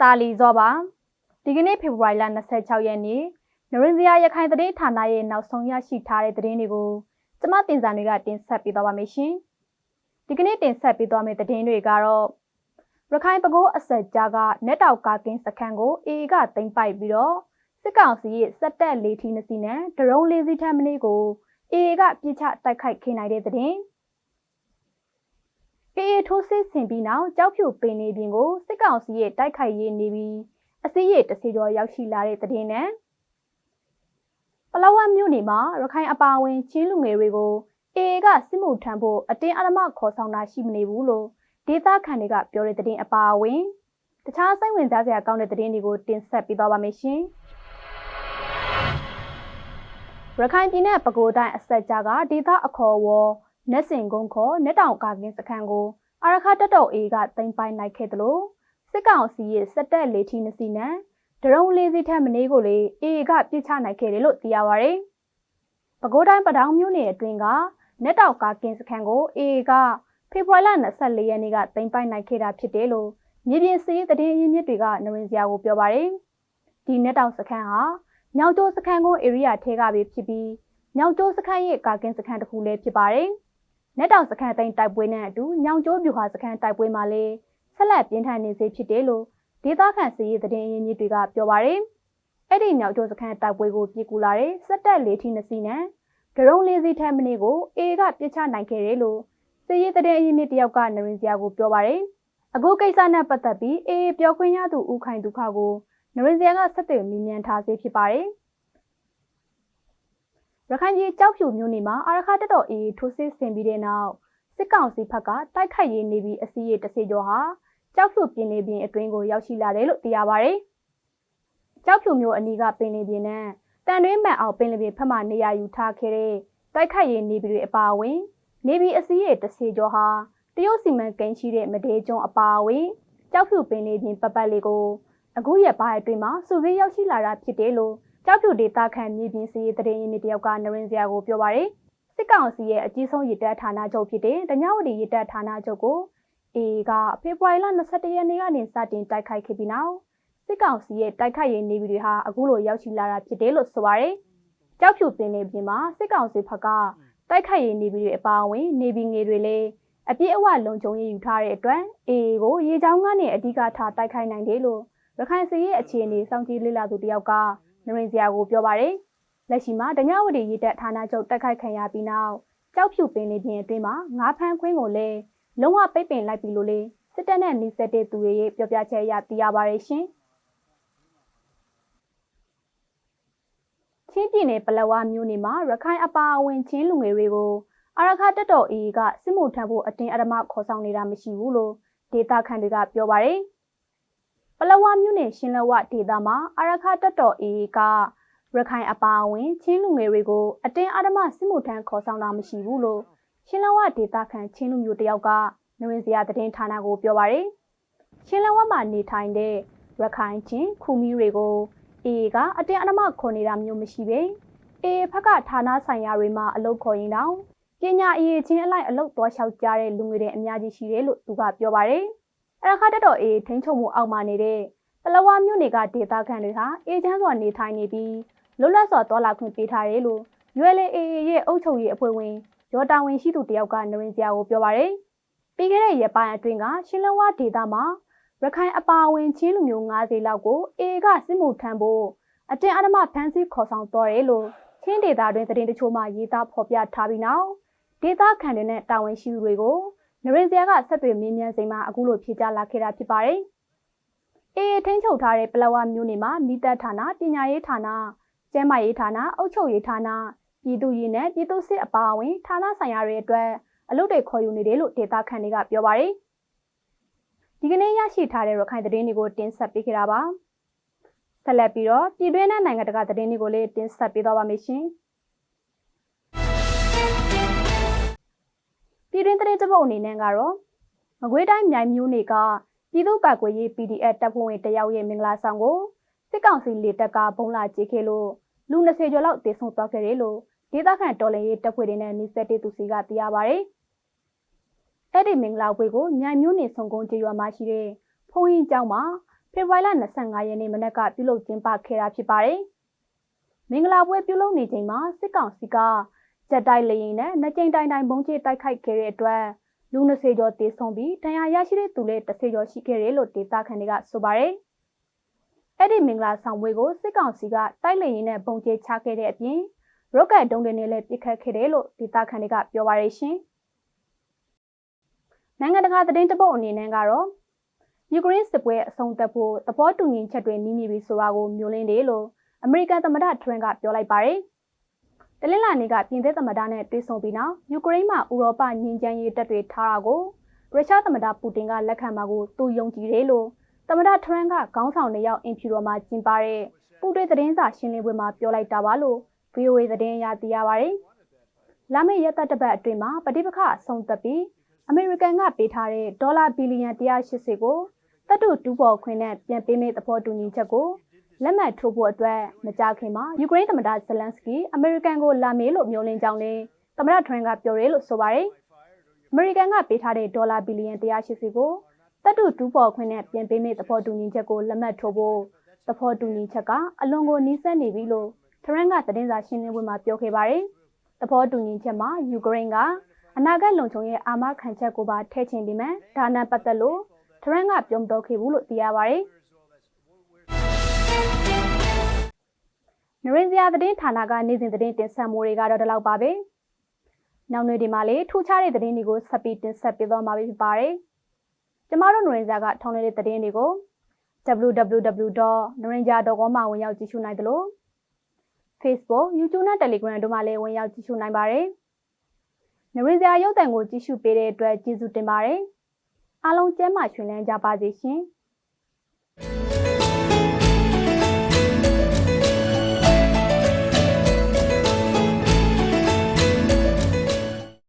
တာလီဇောပါဒီကနေ့ဖေဖော်ဝါရီလ26ရက်နေ့နရင်စရာရခိုင်သတင်းဌာနရဲ့နောက်ဆုံးရရှိထားတဲ့သတင်းတွေကိုကျမတင်စာတွေကတင်ဆက်ပေးသွားပါမယ်ရှင်ဒီကနေ့တင်ဆက်ပေးသွားမယ့်သတင်းတွေကတော့ရခိုင်ပကိုးအဆက်ကြားကနက်တောက်ကာကင်းစခန်းကိုအေကသိမ်းပိုက်ပြီးတော့စစ်ကောင်စီရဲ့စက်တက်လေးထီနစီနဲ့ဒရုန်းလေးစီးထမ်းမလေးကိုအေကပြစ်ချတိုက်ခိုက်ခင်းနိုင်တဲ့သတင်း အေးထိုးစစ်ဆင်ပြီးနောက်ကြောက်ဖြူပင်နေပြင်ကိုစစ်ကောင်စီရဲ့တိုက်ခိုက်ရေးနေပြီးအစည်းရတစီကျော်ရောက်ရှိလာတဲ့တဲ့နဲ့ပလောဝတ်မြို့နယ်မှာရခိုင်အပါအဝင်ချင်းလူငယ်တွေကိုအေးကစစ်မှုထမ်းဖို့အတင်းအဓမ္မခေါ်ဆောင်တာရှိမနေဘူးလို့ဒေသခံတွေကပြောတဲ့တဲ့အပါအဝင်တခြားစိတ်ဝင်စားစရာကောင်းတဲ့သတင်းတွေကိုတင်ဆက်ပေးသွားပါမယ်ရှင်ရခိုင်ပြည်နယ်ပဲခူးတိုင်းအစက်ကြားကဒေသအခေါ်ဝေါ် နက်စင်ကုန်းခေါ်နက်တောင်ကာကင်းစခန်းကိုအာရခတက်တော်အေးကတင်ပိုင်နိုင်ခဲ့တယ်လို့စစ်ကောင်စီရဲ့စက်တက်လေထီနစီနဲ့ဒရုန်းလေးစီးထက်မနေကိုလေအေးကပြစ်ချနိုင်ခဲ့တယ်လို့သိရပါဗျ။ပဲခူးတိုင်းပတောင်မြို့နယ်အတွင်းကနက်တောင်ကာကင်းစခန်းကိုအေးကဖေဖော်ဝါရီလ24ရက်နေ့ကတင်ပိုင်နိုင်ခဲ့တာဖြစ်တယ်လို့မြေပြင်စည်းသတင်းရင်းမြစ်တွေကနရင်စရာကိုပြောပါဗျ။ဒီနက်တောင်စခန်းဟာညောင်ကျိုးစခန်းကို area ထဲကပဲဖြစ်ပြီးညောင်ကျိုးစခန်းရဲ့ကာကင်းစခန်းတစ်ခုလည်းဖြစ်ပါတယ်။ နက်တောင်စခန်းသိမ်းတိုက်ပွဲနဲ့အတူညောင်ကျိုးပြူဟာစခန်းတိုက်ပွဲမှာလည်းဆက်လက်ပြင်းထန်နေစေဖြစ်တယ်လို့ဒေသခံစီရေးသတင်းရင်းမြစ်တွေကပြောပါရယ်အဲ့ဒီညောင်ကျိုးစခန်းတိုက်ပွဲကိုပြည်ကူလာတဲ့စက်တက်လေးထီနစီနဲ့ဒရုန်းလေးစီထက်မနည်းကိုအေကပြစ်ချနိုင်ခဲ့တယ်လို့စီရေးသတင်းရင်းမြစ်တယောက်ကနရင်စရာကိုပြောပါရယ်အခုကိစ္စနဲ့ပတ်သက်ပြီးအေးပြောခွင့်ရသူဦးခိုင်ဒုက္ခကိုနရင်စရာကဆက်သွယ်မြင်မြန်ထားစေဖြစ်ပါတယ်။ ရခိုင်ပြည်ကြောက်ဖြူမြို့နယ်မှာအာရခတက်တော်အေးထိုးစစ်ဆင်ပြီးတဲ့နောက်စစ်ကောင်စီဘက်ကတိုက်ခိုက်ရေးနေပြီးအစည်းအဝေးတစ်စီကျော်ဟာကြောက်ဖြူပင်လယ်ပြင်အတွင်းကိုရောက်ရှိလာတယ်လို့သိရပါဗျ။ကြောက်ဖြူမြို့အနီးကပင်လယ်ပြင်နဲ့တန်တွင်းမှန်အောင်ပင်လယ်ပြင်ဖက်မှနေရာယူထားခဲ့တဲ့တိုက်ခိုက်ရေးနေပြီးတွေအပါအဝင်နေပြီးအစည်းအဝေးတစ်စီကျော်ဟာတရုတ်စီမံကိန်းရှိတဲ့မဒေးကျွန်းအပါအဝင်ကြောက်ဖြူပင်လယ်ပြင်ပတ်ပတ်လေးကိုအခုရက်ပိုင်းအတွင်းမှာစုစည်းရောက်ရှိလာတာဖြစ်တယ်လို့ ကြောက်ဖြူဒေသခံမြေပြင်စီရေးတရင်ရင်းမြစ်တယောက်ကနရင်စရာကိုပြောပါရယ်စစ်ကောင်စီရဲ့အကြီးဆုံးရတပ်ဌာနချုပ်ဖြစ်တဲ့တညဝတီရတပ်ဌာနချုပ်ကိုအေကဖေဖော်ဝါရီလ22ရက်နေ့ကနေစတင်တိုက်ခိုက်ခဲ့ပြီးနောက်စစ်ကောင်စီရဲ့တိုက်ခိုက်ရေးနေပြည်တော်ဟာအခုလိုရောက်ရှိလာတာဖြစ်တယ်လို့ဆိုပါရယ်ကြောက်ဖြူပင်နေပြင်မှာစစ်ကောင်စီဘက်ကတိုက်ခိုက်ရေးနေပြည်တော်အပါအဝင်နေပြည်ငယ်တွေလည်းအပြည့်အဝလုံခြုံရေးယူထားတဲ့အတွက်အေကိုရေချောင်းကနေအဓိကထားတိုက်ခိုက်နိုင်တယ်လို့ရခိုင်စီရဲ့အခြေအနေစောင့်ကြည့်လေ့လာသူတယောက်က နရင်စရာကိုပြောပါတယ်။လက်ရှိမှာဒညဝတီရေတပ်ဌာနချုပ်တက်ခိုက်ခံရပြီးနောက်ကြောက်ဖြူပင်လေးပြင်အတွင်းမှာငါးဖမ်းခွင်းကိုလည်းလုံးဝပိတ်ပင်လိုက်ပြီလို့လေစစ်တပ်နဲ့နှိစက်တဲ့သူတွေရဲ့ပြောပြချက်အရသိရပါတယ်ရှင်။ချင်းပြည်နယ်ပလဝမြို့နယ်မှာရခိုင်အပါအဝင်ချင်းလူငယ်တွေကိုအရခတက်တော်အေးကစစ်မှုထမ်းဖို့အတင်းအဓမ္မခေါ်ဆောင်နေတာမရှိဘူးလို့ဒေတာခန်တွေကပြောပါတယ်။ ပလဝမြို့နယ်ရှင်လဝဒေသမှာအာရခတက်တော်အေးကရခိုင်အပါအဝင်ချင်းလူငယ်တွေကိုအတင်းအဓမ္မစစ်မှုထမ်းခေါ်ဆောင်တာမရှိဘူးလို့ရှင်လဝဒေသခံချင်းလူမျိုးတယောက်ကနဝင်စရာသတင်းဌာနကိုပြောပါရယ်ရှင်လဝမှာနေထိုင်တဲ့ရခိုင်ချင်းခူမီတွေကိုအေးကအတင်းအဓမ္မခေါ်နေတာမျိုးမရှိပဲအေးဖက်ကဌာနဆိုင်ရာတွေမှာအလုပ်ခေါ်ရင်တောင်ပညာအရေးချင်းအလိုက်အလုပ်သွားလျှောက်ကြတဲ့လူငယ်တွေအများကြီးရှိတယ်လို့သူကပြောပါရယ် အရခတက်တော်အေးထိန်းချုပ်မှုအောက်မှာနေတဲ့ပလဝမြို့နယ်ကဒေသခံတွေဟာအေဂျင့်စွာနေထိုင်နေပြီးလွတ်လပ်စွာတော်လာခွင့်ပေးထားတယ်လို့ ULA ရဲ့အုပ်ချုပ်ရေးအဖွဲ့ဝင်ရောတာဝန်ရှိသူတယောက်ကနရင်စရာကိုပြောပါရယ်ပြီးခဲ့တဲ့ရက်ပိုင်းအတွင်းကရှင်လဝဒေသမှာရခိုင်အပါအဝင်ချင်းလူမျိုး90လောက်ကိုအေကစစ်မှုထမ်းဖို့အတင်းအဓမ္မဖမ်းဆီးခေါ်ဆောင်တော်တယ်လို့ချင်းဒေသတွင်သတင်းတချို့မှရေးသားဖော်ပြထားပြီးနောက်ဒေသခံတွေနဲ့တာဝန်ရှိသူတွေကို နရင်စရာကဆက်သွယ်မြင်းမြန်စိန်မှာအခုလိုဖြေကြားလာခဲ့တာဖြစ်ပါတယ်။အေးထိန်းချုပ်ထားတဲ့ပလဝမျိုးနေမှာမိသက်ဌာနပညာရေးဌာနကျန်းမာရေးဌာနအုပ်ချုပ်ရေးဌာနပြည်သူရေးနဲ့ပြည်သူစစ်အပါအဝင်ဌာနဆိုင်ရာတွေအတွက်အလုပ်တွေခေါ်ယူနေတယ်လို့ဒေတာခန်တွေကပြောပါတယ်။ဒီကနေ့ရရှိထားတဲ့ရခိုင်သတင်းတွေကိုတင်ဆက်ပေးခဲ့တာပါ။ဆက်လက်ပြီးတော့ပြည်တွင်းနဲ့နိုင်ငံတကာသတင်းတွေကိုလည်းတင်ဆက်ပေးသွားပါမယ်ရှင်။ ပြည်တွင်းသတင်းတပုတ်အနေနဲ့ကတော့မကွေးတိုင်းမြိုင်မျိုးနေကပြည်သူ့ကာကွယ်ရေး PDF တပ်ဖွဲ့ဝင်တယောက်ရဲ့မင်္ဂလာဆောင်ကိုစစ်ကောင်စီလေတပ်ကဘုံလာကြေခဲ့လို့လူ20ကျော်လောက်တေဆုံးသွားခဲ့တယ်လို့ဒေသခံတော်လှန်ရေးတပ်ဖွဲ့တွေနဲ့နှိစက်တဲ့သူစီကသိရပါဗျ။အဲ့ဒီမင်္ဂလာပွဲကိုမြိုင်မျိုးနေစုံကုန်းကျေးရွာမှာရှိတဲ့ဖုံးရင်ကျောင်းမှာဖေဖော်ဝါရီလ25ရက်နေ့မနက်ကပြုလုပ်ကျင်းပခဲ့တာဖြစ်ပါတယ်။မင်္ဂလာပွဲပြုလုပ်နေချိန်မှာစစ်ကောင်စီက ကြက်တိုက်လေရင်နဲ့နှစ်ကြိမ်တိုင်တိုင်ဘုံကျတိုက်ခိုက်ခဲ့တဲ့အတွက်လူ20ကျော်တေဆုံးပြီးဒဏ်ရာရရှိတဲ့သူလည်း30ကျော်ရှိခဲ့တယ်လို့ဒေသခံတွေကဆိုပါတယ်။အဲ့ဒီမင်္ဂလာဆောင်ပွဲကိုစစ်ကောင်စီကတိုက်လေရင်နဲ့ဘုံကျချခဲ့တဲ့အပြင်ရော့ကတ်တုံးတွေနဲ့လည်းပစ်ခတ်ခဲ့တယ်လို့ဒေသခံတွေကပြောပါရရှင်။နိုင်ငံတကာသတင်းတပုတ်အနေနဲ့ကတော့ယူကရိန်းစစ်ပွဲအဆုံးသတ်ဖို့သဘောတူညီချက်တွေနီးနေပြီဆိုတာကိုမျိုးလင်းတယ်လို့အမေရိကန်သမ္မတထရန့်ကပြောလိုက်ပါတယ်။ တလင်းလာနေကပြင်သစ်သမ္မတနဲ့တွေ့ဆုံပြီးနောက်ယူကရိန်းမှာဥရောပငြိမ်းချမ်းရေးတပ်တွေထားတာကိုရုရှားသမ္မတပူတင်ကလက်ခံမှာကိုသူယုံကြည်တယ်လို့သမ္မတထရန့်ကခေါင်းဆောင်တွေရောက်အင်ဖြူတော်မှာကျင်းပတဲ့ပူတွေသတင်းစာရှင်းလင်းပွဲမှာပြောလိုက်တာပါလို့ VOA သတင်းအရသိရပါတယ်။လာမယ့်ရက်သက်တစ်ပတ်အတွင်းမှာပဋိပက္ခအဆုံးသတ်ပြီးအမေရိကန်ကပေးထားတဲ့ဒေါ်လာဘီလီယံ180ကိုတပ်တုတူးပေါ်ခွင့်နဲ့ပြန်ပေးမယ့်သဘောတူညီချက်ကို လက်မှတ်ထိုးဖို့အတွက်မကြခင်မှာယူကရိန်းသမ္မတဇလန်စကီအမေရိကန်ကိုလာမေးလို့မျှော်လင့်ကြောင်းလည်းသမ္မတထရန့်ကပြောတယ်လို့ဆိုပါတယ်။အမေရိကန်ကပေးထားတဲ့ဒေါ်လာဘီလီယံ180ကိုတပ်တုတူးပေါ်ခွင့်နဲ့ပြန်ပေးမယ့်သဘောတူညီချက်ကိုလက်မှတ်ထိုးဖို့သဘောတူညီချက်ကအလွန်ကိုနှီးစပ်နေပြီလို့ထရန့်ကသတင်းစာရှင်းလင်းပွဲမှာပြောခဲ့ပါတယ်။သဘောတူညီချက်မှာယူကရိန်းကအနာဂတ်လုံခြုံရေးအာမခံချက်ကိုပါထည့်ချင်ပြီးမှဒါနဲ့ပတ်သက်လို့ထရန့်ကပြောမတော့ခဲ့ဘူးလို့သိရပါတယ်။ နရင်းစရာသတင်းဌာနကနေ့စဉ်သတင်းတင်ဆက်မှုတွေကတော့ဒီလောက်ပါပဲ။နောက်နေ့ဒီမှာလေထူးခြားတဲ့သတင်းတွေကိုဆက်ပြီးတင်ဆက်ပေးသွားမှာဖြစ်ပါတယ်။ကျမတို့နရင်းစရာကထောင်းနေတဲ့သတင်းတွေကို www.narinja.com မှာဝင်ရောက်ကြည့်ရှုနိုင်တယ်လို့ Facebook, YouTube နဲ့ Telegram တို့မှာလည်းဝင်ရောက်ကြည့်ရှုနိုင်ပါတယ်။နရင်းစရာရုပ်သံကိုကြည့်ရှုပေးတဲ့အတွက်ကျေးဇူးတင်ပါတယ်။အားလုံးကျမ်းမာရွှင်လန်းကြပါစေရှင်။